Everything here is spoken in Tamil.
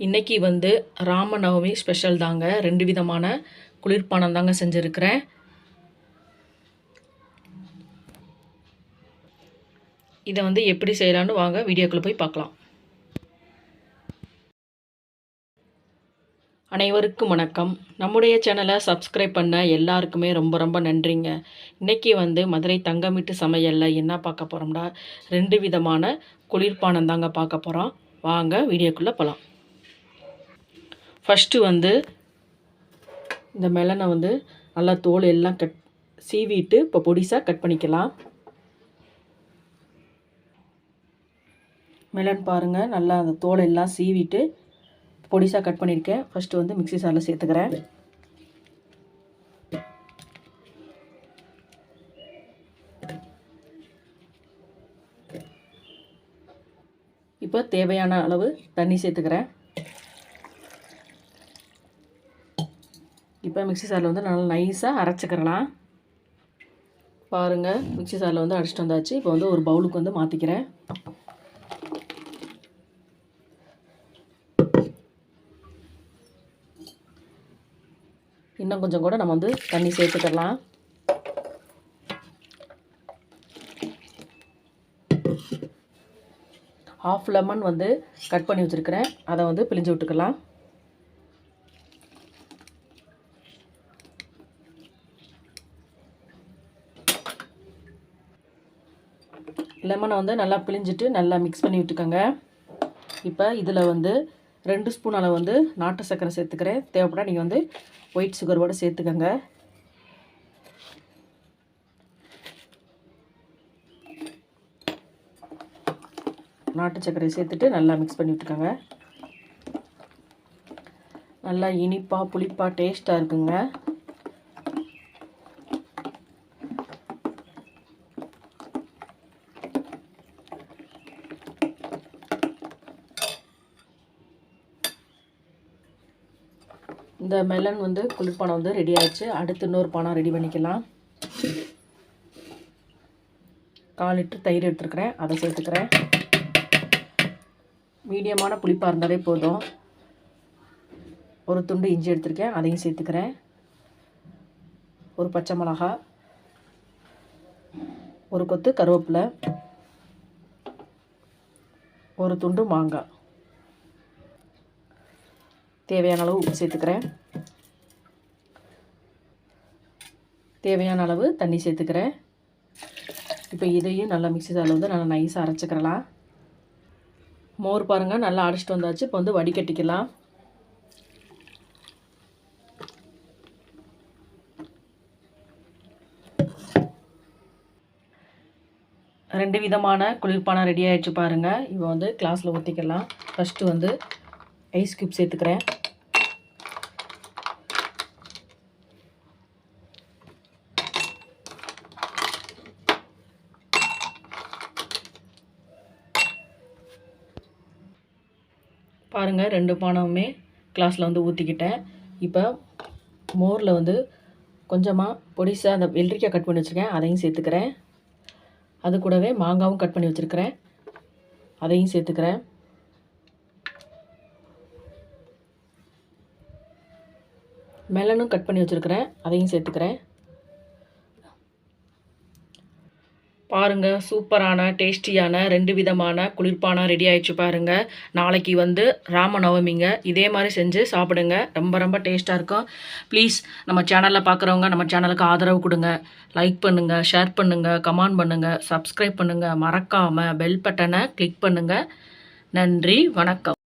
இன்றைக்கி வந்து ராமநவமி ஸ்பெஷல் தாங்க. ரெண்டு விதமான குளிர்பானம் தாங்க செஞ்சுருக்கிறேன். இதை வந்து எப்படி செய்யலான்னு வாங்க வீடியோக்குள்ளே போய் பார்க்கலாம். அனைவருக்கும் வணக்கம். நம்முடைய சேனலை சப்ஸ்கிரைப் பண்ண எல்லாருக்குமே ரொம்ப ரொம்ப நன்றிங்க. இன்றைக்கி வந்து மதுரை தங்கமிட்டு சமையலில் என்ன பார்க்க போகிறோம்னா ரெண்டு விதமான குளிர்பானம் தாங்க பார்க்க போகிறோம் வாங்க வீடியோக்குள்ளே போகலாம் ஃபஸ்ட்டு வந்து இந்த மெலனை வந்து நல்லா தோல் எல்லாம் கட் சீவிட்டு இப்போ பொடிசாக கட் பண்ணிக்கலாம். மெலன் பாருங்கள் நல்லா அந்த தோல் எல்லாம் சீவிட்டு பொடிசாக கட் பண்ணியிருக்கேன் ஃபஸ்ட்டு வந்து மிக்சி சாரில் சேர்த்துக்கிறேன். இப்போ தேவையான அளவு தண்ணி சேர்த்துக்கிறேன். இப்போ மிக்ஸி சாரில் வந்து நல்லா நைஸாக அரைச்சிக்கிறலாம். பாருங்கள் மிக்சி சாரில் வந்து அடிச்சிட்டு வந்தாச்சு. இப்போ வந்து ஒரு பவுலுக்கு வந்து மாற்றிக்கிறேன் இன்னும் கொஞ்சம் கூட நம்ம வந்து தண்ணி சேர்த்துக்கலாம். ஹாஃப் லெமன் வந்து கட் பண்ணி வச்சுருக்கிறேன். அதை வந்து பிழிஞ்சு விட்டுக்கலாம். லெமனை வந்து நல்லா பிழிஞ்சிட்டு நல்லா மிக்ஸ் பண்ணி விட்டுக்கோங்க. இப்போ இதில் வந்து ரெண்டு ஸ்பூன் அளவு வந்து நாட்டு சர்க்கரை சேர்த்துக்கிறேன். தேவைப்படா நீங்கள் வந்து ஒயிட் சுகரோடு சேர்த்துக்கோங்க. நாட்டு சர்க்கரை சேர்த்துட்டு நல்லா மிக்ஸ் பண்ணி விட்டுக்கோங்க. நல்லா இனிப்பாக புளிப்பாக டேஸ்ட்டாக இருக்குங்க. இந்த மெலன் வந்து குளிர்பானம் வந்து ரெடி ஆயிடுச்சு. அடுத்து இன்னொரு பானம் ரெடி பண்ணிக்கலாம். கால் லிட்டர் தயிர் எடுத்துருக்கிறேன். அதை சேர்த்துக்கிறேன். மீடியமான புளிப்பாக இருந்தாலே போதும். ஒரு துண்டு இஞ்சி எடுத்திருக்கேன். அதையும் சேர்த்துக்கிறேன். ஒரு பச்சை மிளகா. ஒரு கொத்து கருவேப்பிலை. ஒரு துண்டு மாங்காய். தேவையான அளவு உப்பு சேர்த்துக்கிறேன். தேவையான அளவு தண்ணி சேர்த்துக்கிறேன். இப்போ இதையும் நல்லா மிக்சி ஜாரில் வந்து நல்லா நைஸாக அரைச்சிக்கிறலாம். மோர் பாருங்கள் நல்லா அடைச்சிட்டு வந்தாச்சு. இப்போ வந்து வடிகட்டிக்கலாம். ரெண்டு விதமான குளிர்பானம் ரெடி ஆகிடுச்சு பாருங்கள் இப்போ வந்து கிளாஸில் ஊற்றிக்கலாம் ஃபஸ்ட்டு வந்து ஐஸ் க்யூப் சேர்த்துக்கிறேன். பாருங்கள் ரெண்டு பானமுமே கிளாஸில் வந்து ஊற்றிக்கிட்டேன் இப்போ மோரில் வந்து கொஞ்சமாக பொடிசாக அந்த வெள்ளரிக்காய் கட் பண்ணி வச்சுருக்கேன். அதையும் சேர்த்துக்கிறேன். அது கூடவே மாங்காவும் கட் பண்ணி வச்சுருக்கிறேன். அதையும் சேர்த்துக்கிறேன். மெலனும் கட் பண்ணி வச்சுருக்கிறேன். அதையும் சேர்த்துக்கிறேன். பாருங்கள் சூப்பரான டேஸ்டியான ரெண்டு விதமான குளிர்பானம் ரெடி ஆயிடுச்சு பாருங்கள் நாளைக்கு வந்து ராமநவமிங்க. இதே மாதிரி செஞ்சு சாப்பிடுங்க. ரொம்ப ரொம்ப டேஸ்ட்டாக இருக்கும். ப்ளீஸ் நம்ம சேனலில் பார்க்குறவங்க நம்ம சேனலுக்கு ஆதரவு கொடுங்க. லைக் பண்ணுங்கள் ஷேர் பண்ணுங்கள் கமெண்ட் பண்ணுங்கள் சப்ஸ்கிரைப் பண்ணுங்கள் மறக்காமல் பெல் பட்டனை கிளிக் பண்ணுங்கள் நன்றி வணக்கம்.